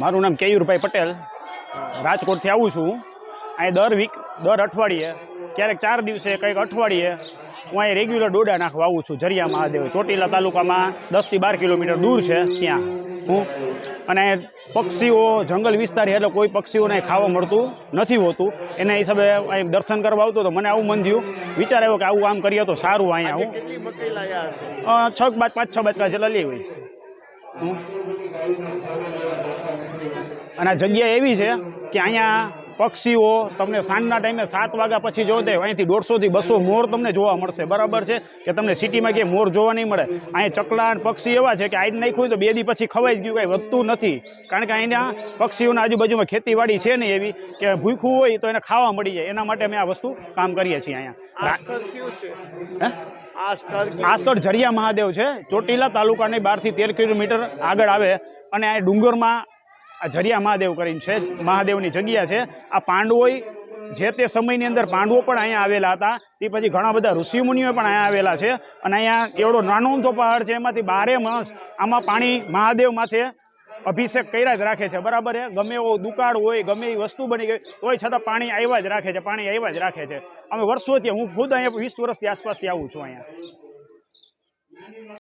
મારું નામ કેયુરભાઈ પટેલ. રાજકોટથી આવું છું. અહીં દર વીક દર અઠવાડિયે ક્યારેક ચાર દિવસે કંઈક અઠવાડિયે હું અહીં રેગ્યુલર ડોડા નાખવા આવું છું જરિયા મહાદેવ. ચોટીલા તાલુકામાં દસથી બાર કિલોમીટર દૂર છે ત્યાં હું. અને પક્ષીઓ જંગલ વિસ્તાર એટલે કોઈ પક્ષીઓને ખાવા મળતું નથી હોતું. એના હિસાબે અહીં દર્શન કરવા આવતો તો મને આવું મન થયું. વિચાર આવ્યો કે આવું કામ કરીએ તો સારું અહીંયા આવું હું. છ પાંચ પાંચ છ બાચકા જેટલા લઈ હોય અને આ જગ્યા એવી છે કે અહીંયા પક્ષીઓ તમને સાંજના ટાઈમે સાત વાગ્યા પછી જો તે અહીંથી દોઢસોથી બસો મોર તમને જોવા મળશે. બરાબર છે? કે તમને સિટીમાં ક્યાંય મોર જોવા નહીં મળે. અહીંયા ચકલા પક્ષી એવા છે કે આજ નાખ્યું તો બે દી પછી ખવાઈ ગયું કાંઈ વધતું નથી. કારણ કે અહીંના પક્ષીઓના આજુબાજુમાં ખેતીવાડી છે નહીં એવી કે ભૂખું હોય તો એને ખાવા મળી જાય. એના માટે અમે આ વસ્તુ કામ કરીએ છીએ અહીંયા. આ સ્થળ કયું? આ સ્થળ જરિયા મહાદેવ છે. ચોટીલા તાલુકાની બારથી તેર કિલોમીટર આગળ આવે અને આ ડુંગરમાં આ જરિયા મહાદેવ કરીને છે, મહાદેવની જગ્યા છે. આ પાંડવોય જે તે સમયની અંદર પાંડવો પણ અહીંયા આવેલા હતા તે પછી ઘણા બધા ઋષિમુનિઓ પણ અહીંયા આવેલા છે. અને અહીંયા એવડો નાનો ઊંધો પહાડ છે, એમાંથી બારે માસ આમાં પાણી મહાદેવ માથે અભિષેક કર્યા જ રાખે છે. બરાબર છે ગમે એવો દુકાળ હોય, ગમે એવી વસ્તુ બની ગઈ, તોય છતાં પાણી આવ્યા જ રાખે છે, પાણી આવ્યા જ રાખે છે. અમે વર્ષોથી, હું ખુદ અહીંયા વીસ વર્ષથી આસપાસથી આવું છું અહીંયા.